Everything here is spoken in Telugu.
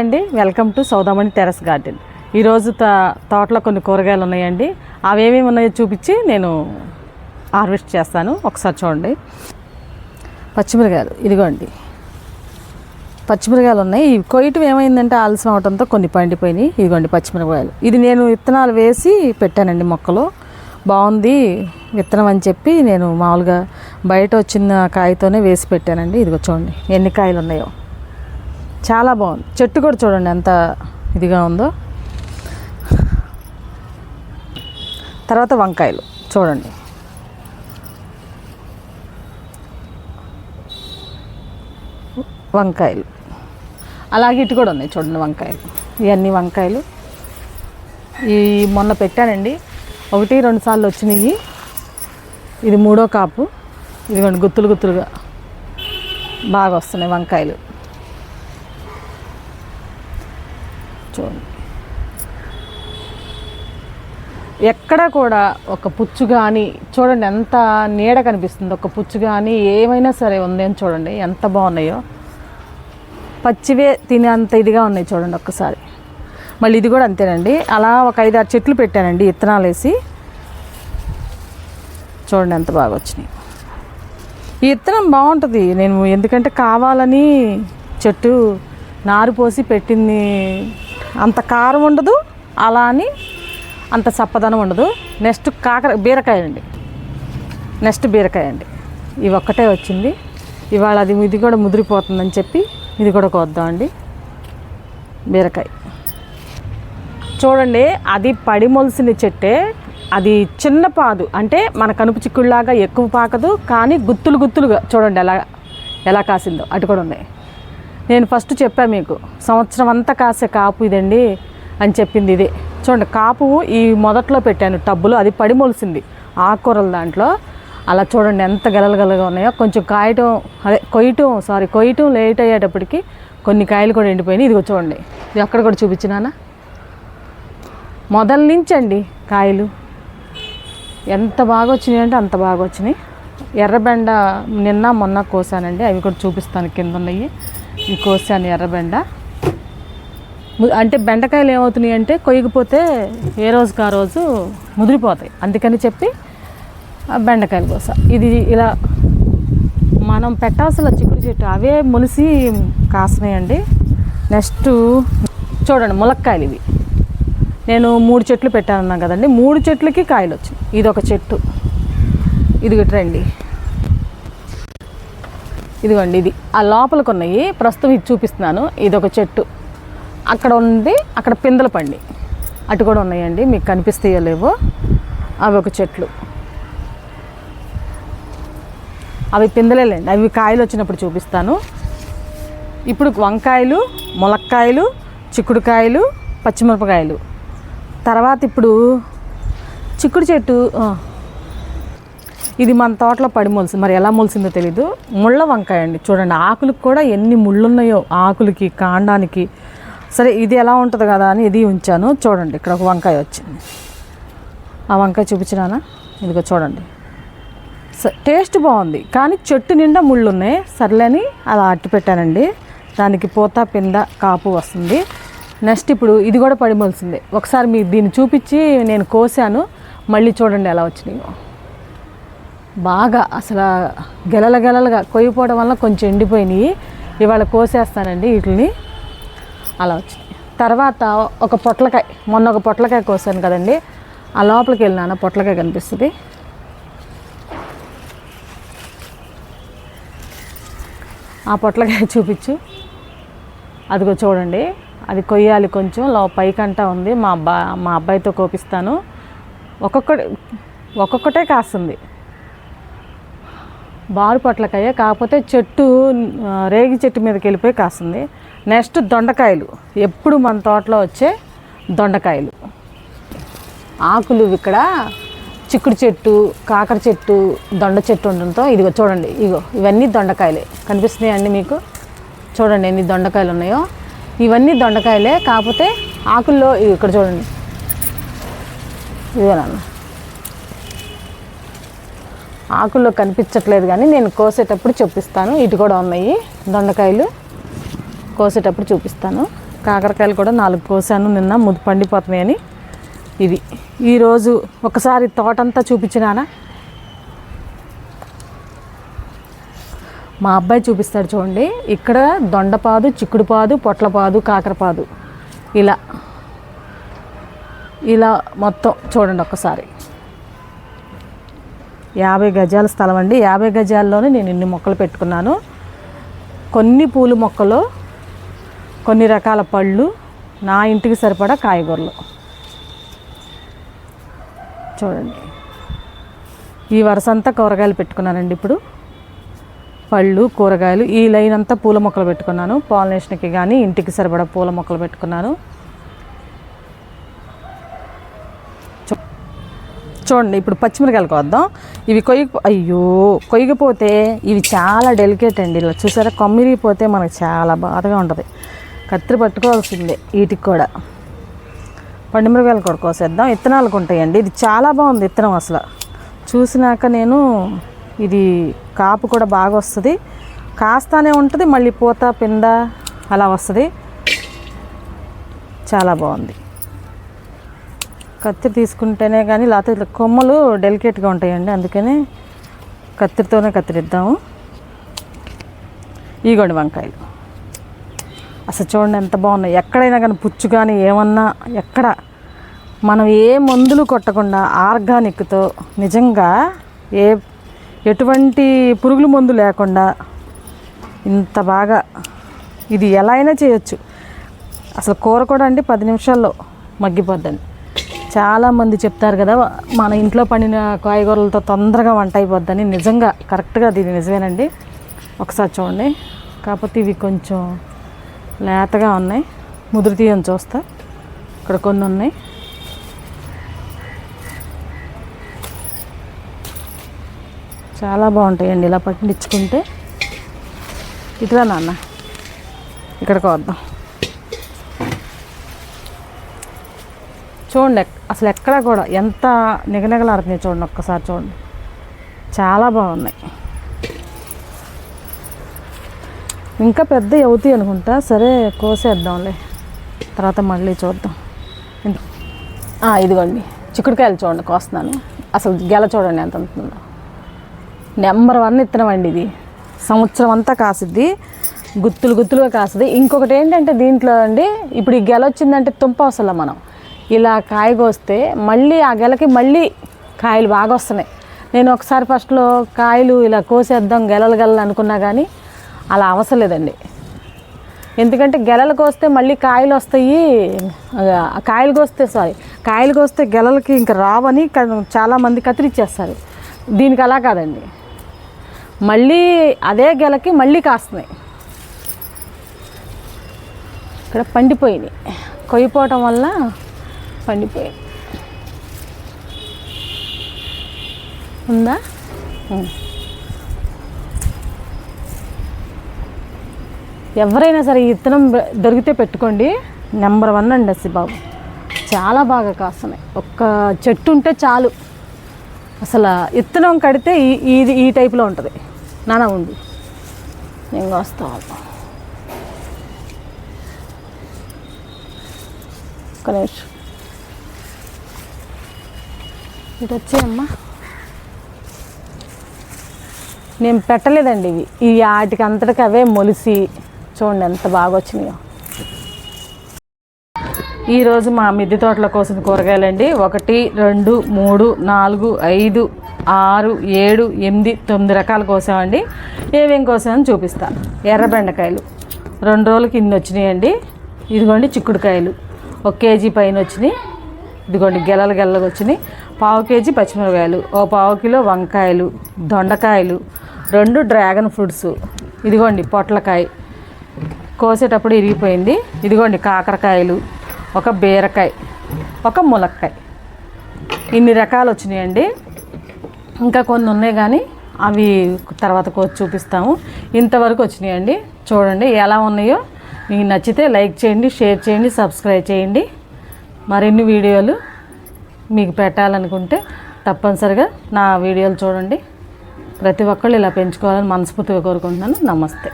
అండి. Welcome to Saudamani terrace garden. ఈరోజు త తోటలో కొన్ని కూరగాయలు ఉన్నాయండి. అవి ఏమేమి ఉన్నాయో చూపించి నేను హార్వెస్ట్ చేస్తాను. ఒకసారి చూడండి. పచ్చిమిరకాయలు ఇదిగోండి. పచ్చిమిరకాయలు ఉన్నాయి. ఇవి కొయ్యటం ఏమైందంటే ఆలస్యం అవడంతో కొన్ని పండిపోయినాయి. ఇదిగోండి పచ్చిమిరకాయలు ఇది నేను విత్తనాలు వేసి పెట్టానండి మొక్కలు. బాగుంది విత్తనం అని చెప్పి నేను మామూలుగా బయట వచ్చిన కాయతోనే వేసి పెట్టానండి. ఇదిగో చూడండి. ఎన్ని కాయలు ఉన్నాయో. చాలా బాగుంది. చెట్టు కూడా చూడండి ఎంత ఇదిగా ఉందో. తర్వాత వంకాయలు చూడండి. వంకాయలు. అలాగే ఇటు కూడా ఉన్నాయి చూడండి వంకాయలు. ఇవన్నీ వంకాయలు. ఈ మొన్న పెట్టానండి. ఒకటి రెండు సార్లు వచ్చినాయి. ఇది మూడో కాపు. ఇదిగోండి గుత్తులు గుత్తులుగా బాగా వస్తున్నాయి వంకాయలు చూడండి ఎక్కడ కూడా ఒక పుచ్చు కానీ చూడండి ఎంత నీడ కనిపిస్తుంది ఒక పుచ్చు కానీ ఏమైనా సరే ఉంది అని చూడండి ఎంత బాగున్నాయో. పచ్చివే తినేంత ఇదిగా ఉన్నాయి చూడండి ఒక్కసారి. మళ్ళీ ఇది కూడా అంతేనండి. అలా ఒక ఐదు ఆరు చెట్లు పెట్టానండి విత్తనాలు వేసి. చూడండి ఎంత బాగా వచ్చినాయి. ఈ విత్తనం బాగుంటుంది. నేను ఎందుకంటే కావాలని చెట్టు నారు పోసి పెట్టింది. అంత కారం ఉండదు. అలా అని అంత చప్పదనం ఉండదు. నెక్స్ట్ కాకర బీరకాయ అండి నెక్స్ట్ బీరకాయ అండి ఇవి ఒక్కటే వచ్చింది. ఇవాళ అది ఇది కూడా ముదిరిపోతుందని చెప్పి ఇది కూడా కోద్దామండి. బీరకాయ. చూడండి అది పడి మొలిసిన చెట్టే అది చిన్న పాదు. అంటే మన కనుపు చిక్కుడులాగా ఎక్కువ పాకదు కానీ గుత్తులు గుత్తులుగా చూడండి ఎలా ఎలా కాసిందో. అటు కూడా ఉన్నాయి. నేను ఫస్ట్ చెప్పా మీకు సంవత్సరం అంతా కాసే కాపు ఇదండి అని చెప్పింది ఇదే. చూడండి కాపు ఈ మొదట్లో పెట్టాను టబ్బులో అది పడి మొలిసింది. ఆకుకూరల దాంట్లో అలా చూడండి ఎంత గలగలగా ఉన్నాయో. కొంచెం కాయటం అదే కొయ్యటం సారీ కొయ్యటం లేట్ అయ్యేటప్పటికి కొన్ని కాయలు కూడా ఎండిపోయినాయి. ఇదిగో చూడండి ఇది అక్కడ కూడా చూపించినానా మొదల నుంచి అండి కాయలు. ఎంత బాగా వచ్చినాయి అంటే అంత బాగా వచ్చినాయి. ఎర్రబెండ నిన్న మొన్న కోసానండి అవి కూడా చూపిస్తాను. కింద ఉన్నాయి. ఇవి కోసాను ఎర్రబెండ. అంటే బెండకాయలు ఏమవుతున్నాయి అంటే కొయ్యకపోతే ఏ రోజుకి ఆ రోజు ముదిరిపోతాయి. అందుకని చెప్పి బెండకాయల బెండకాయలు ఇది ఇలా మనం పెట్టాల్సిన చిక్కుడు చెట్టు అవే మొలిసి కాసినాయండి నెక్స్ట్ చూడండి ములక్కాయలు ఇవి. నేను మూడు చెట్లు పెట్టానన్నాను కదండి మూడు చెట్లకి కాయలు వచ్చినాయి. ఇది ఒక చెట్టు. ఇది రండి ఇదిగోండి ఇది. ఆ లోపలికి ఉన్నాయి ప్రస్తుతం ఇది చూపిస్తున్నాను. ఇది ఒక చెట్టు. అక్కడ ఉంది అక్కడ పిందల పండి. అటు కూడా ఉన్నాయండి మీకు కనిపిస్తాయో లేవో అవి ఒక చెట్లు. అవి పిందెలేండి అవి కాయలు వచ్చినప్పుడు చూపిస్తాను. ఇప్పుడు వంకాయలు ములక్కాయలు చిక్కుడుకాయలు పచ్చిమిరపకాయలు. తర్వాత ఇప్పుడు చిక్కుడు చెట్టు ఇది మన తోటలో పడి మొలిసింది మరి ఎలా మొలిసిందో తెలీదు. ముళ్ళ వంకాయ అండి చూడండి ఆకులకు కూడా ఎన్ని ముళ్ళు ఉన్నాయో ఆకులకి కాండానికి సరే ఇది ఎలా ఉంటుంది కదా అని ఇది ఉంచాను. చూడండి ఇక్కడ ఒక వంకాయ వచ్చింది. ఆ వంకాయ చూపించినానా? ఇదిగో చూడండి. టేస్ట్ బాగుంది కానీ చెట్టు నిండా ముళ్ళు ఉన్నాయి సర్లేని అలా అట్టు పెట్టానండి. దానికి పూత పింద కాపు వస్తుంది. నెక్స్ట్ ఇప్పుడు ఇది కూడా పడిమోల్సిందే ఒకసారి మీకు దీన్ని చూపించి నేను కోసాను. మళ్ళీ చూడండి ఎలా వచ్చినాయో. బాగా అసలు గెలల గెలలుగా కొయ్యిపోవడం వల్ల కొంచెం ఎండిపోయినాయి. ఇవాళ కోసేస్తానండి వీటిని. అలా వచ్చింది. తర్వాత ఒక పొట్లకాయ మొన్న ఒక పొట్లకాయ కోసాను కదండి. ఆ లోపలికి వెళ్ళినాను పొట్లకాయ కనిపిస్తుంది. ఆ పొట్లకాయ చూపించు. అదిగో చూడండి. అది కొయ్యాలి కొంచెం. లో పైకంటా ఉంది. మా అబ్బా మా అబ్బాయితో కోపిస్తాను. ఒక్కొక్కటి ఒక్కొక్కటే కాస్తుంది. బారు పొట్లకాయ కాకపోతే చెట్టు రేగి చెట్టు మీదకి వెళ్ళిపోయి కాస్తుంది. నెక్స్ట్ దొండకాయలు. ఎప్పుడు మన తోటలో వచ్చే దొండకాయలు. ఆకులు ఇక్కడ చిక్కుడు చెట్టు కాకర చెట్టు దొండ చెట్టు ఉండడంతో ఇదిగో చూడండి ఇగో ఇవన్నీ దొండకాయలే. కనిపిస్తున్నాయండి మీకు? చూడండి ఎన్ని దొండకాయలు ఉన్నాయో. ఇవన్నీ దొండకాయలే కాకపోతే ఆకుల్లో ఇవి ఇక్కడ చూడండి. ఇదేనా ఆకుల్లో కనిపించట్లేదు కానీ నేను కోసేటప్పుడు చూపిస్తాను. ఇటు కూడా ఉన్నాయి. దొండకాయలు కోసేటప్పుడు చూపిస్తాను. కాకరకాయలు కూడా నాలుగు కోసాను. నిన్న ముద్దు పండిపోతున్నాయని ఇది. ఈరోజు ఒకసారి తోటంతా చూపించినానా? మా అబ్బాయి చూపిస్తాడు చూడండి. ఇక్కడ దొండపాదు చిక్కుడుపాదు పొట్లపాదు కాకరపాదు. ఇలా. ఇలా మొత్తం చూడండి ఒక్కసారి. యాభై గజాల స్థలం అండి యాభై గజాల్లోనే నేను ఇన్ని మొక్కలు పెట్టుకున్నాను. కొన్ని పూల మొక్కలు కొన్ని రకాల పళ్ళు నా ఇంటికి సరిపడా కాయగూరలు. చూడండి. ఈ వరుస అంతా కూరగాయలు పెట్టుకున్నానండి ఇప్పుడు. పళ్ళు కూరగాయలు ఈ లైన్ అంతా పూల మొక్కలు పెట్టుకున్నాను. పాలినేషన్కి కానీ ఇంటికి సరిపడా పూల మొక్కలు పెట్టుకున్నాను. చూడండి ఇప్పుడు పచ్చిమిరకాయలకు వద్దాం. ఇవి కొయ్య అయ్యో కొయ్యకపోతే ఇవి చాలా డెలికేట్ అండి. ఇలా చూసారా? కొమ్మిరిగిపోతే మనకు చాలా బాధగా ఉంటుంది. కత్తిరి పట్టుకోవాల్సిందే వీటికి కూడా. పండుమిరకాయలు కూడా కోసేద్దాం. ఇత్తనాలకు ఉంటాయండి. ఇది చాలా బాగుంది విత్తనం అసలు. చూసినాక నేను ఇది కాపు కూడా బాగా వస్తుంది. కాస్తానే ఉంటుంది మళ్ళీ పూత పింద అలా వస్తుంది. చాలా బాగుంది. కత్తిరి తీసుకుంటేనే కానీ లేకపోతే కొమ్మలు డెలికేట్గా ఉంటాయండి. అందుకని కత్తిరితోనే కత్తిరిద్దాము. ఇగోండి వంకాయలు. అసలు చూడండి ఎంత బాగున్నాయి. ఎక్కడైనా కానీ పుచ్చు కానీ ఏమన్నా ఎక్కడ మనం ఏ మందులు కొట్టకుండా ఆర్గానిక్తో నిజంగా ఏ ఎటువంటి పురుగుల మందు లేకుండా ఇంత బాగా ఇది ఎలా అయినా చేయొచ్చు. అసలు కూర కూడా అండి పది నిమిషాల్లో మగ్గిపోద్దండి. చాలామంది చెప్తారు కదా మన ఇంట్లో పండిన కాయగూరలతో తొందరగా వంట అయిపోద్దని. నిజంగా కరెక్ట్గా దీన్ని నిజమేనండి. ఒకసారి చూడండి. కాకపోతే ఇవి కొంచెం లేతగా ఉన్నాయి. ముదురు తీయని చూస్తా. ఇక్కడ కొన్ని ఉన్నాయి. చాలా బాగుంటాయండి. ఇలా పట్టించుకుంటే. ఇట్లా నాన్న. ఇక్కడికి వద్దాం. చూడండి అసలు ఎక్కడ కూడా ఎంత నిగనిగలాడుతున్నాయి చూడండి ఒక్కసారి చూడండి. చాలా బాగున్నాయి. ఇంకా పెద్ద అవుతాయి అనుకుంటా. సరే కోసేద్దాంలే. తర్వాత మళ్ళీ చూద్దాం. ఇదిగోండి. చిక్కుడుకాయలు చూడండి కోస్తున్నాను. అసలు గెల చూడండి ఎంత ఉంటుందో. నెంబర్ వన్ ఇత్తనం అండి ఇది. సంవత్సరం అంతా కాసిద్ది. గుత్తులు గుత్తులుగా కాస్తుంది ఇంకొకటి ఏంటంటే దీంట్లో అండి ఇప్పుడు ఈ గెల వచ్చిందంటే తుంప అసలు మనం. ఇలా కాయ కోస్తే మళ్ళీ ఆ గెలకి మళ్ళీ కాయలు బాగా వస్తున్నాయి. నేను ఒకసారి ఫస్ట్లో కాయలు ఇలా కోసేద్దాం గెలలు గెలలు అనుకున్నా కానీ అలా అవసరం లేదండి ఎందుకంటే గెలలు కోస్తే మళ్ళీ కాయలు వస్తాయి. కాయలు కోస్తే సారీ కాయలు కోస్తే గెలలకి ఇంకా రావని చాలామంది కత్తిరిచ్చేస్తారు. దీనికి అలా కాదండి. మళ్ళీ అదే గెలకి మళ్ళీ కాస్తున్నాయి. ఇక్కడ పండిపోయినాయి. కొయ్యిపోవటం వల్ల పండిపోయాయి. ఉందా. ఎవరైనా సరే ఈ విత్తనం దొరికితే పెట్టుకోండి. నెంబర్ వన్ అండి అసి బాబు. చాలా బాగా కాస్తున్నాయి. ఒక్క చెట్టు ఉంటే చాలు. అసలు విత్తనం కడితే ఈ ఇది ఈ టైప్లో ఉంటుంది. నానా ఉంది. నేను వస్తాను ఒక్క నిమిషం. ఇటు వచ్చాయమ్మా నేను పెట్టలేదండి ఇవి. ఈ వాటికి అంతటికి అవే మొలిసి చూడండి ఎంత బాగా వచ్చినాయో ఈరోజు మా మిద్దె తోటలో కోసం కూరగాయలండి. ఒకటి రెండు మూడు నాలుగు ఐదు ఆరు ఏడు ఎనిమిది తొమ్మిది రకాలు కోసామండి. ఏమేం కోసామని చూపిస్తాను ఎర్ర బెండకాయలు. రెండు రోజులకి ఇన్ని వచ్చినాయండి. ఇదిగోండి చిక్కుడుకాయలు. ఒక కేజీ పైన వచ్చినాయి. ఇదిగోండి గెలలు గెలలు వచ్చినాయి. పావు కేజీ పచ్చిమిరపకాయలు ఓ పావు కిలో వంకాయలు దొండకాయలు రెండు డ్రాగన్ ఫ్రూట్స్. ఇదిగోండి పొట్లకాయ. కోసేటప్పుడు ఇరిగిపోయింది. ఇదిగోండి కాకరకాయలు ఒక బీరకాయ ఒక ములక్కాయ. ఇన్ని రకాలు వచ్చినాయండి. ఇంకా కొన్ని ఉన్నాయి కానీ అవి తర్వాత కోసి చూపిస్తాము. ఇంతవరకు వచ్చినాయండి. చూడండి ఎలా ఉన్నాయో. మీకు నచ్చితే లైక్ చేయండి షేర్ చేయండి సబ్స్క్రైబ్ చేయండి. మరిన్ని వీడియోలు మీకు పెట్టాలనుకుంటే తప్పనిసరిగా నా వీడియోలు చూడండి. ప్రతి ఒక్కళ్ళు ఇలా పెంచుకోవాలని మనస్ఫూర్తిగా కోరుకుంటున్నాను. నమస్తే.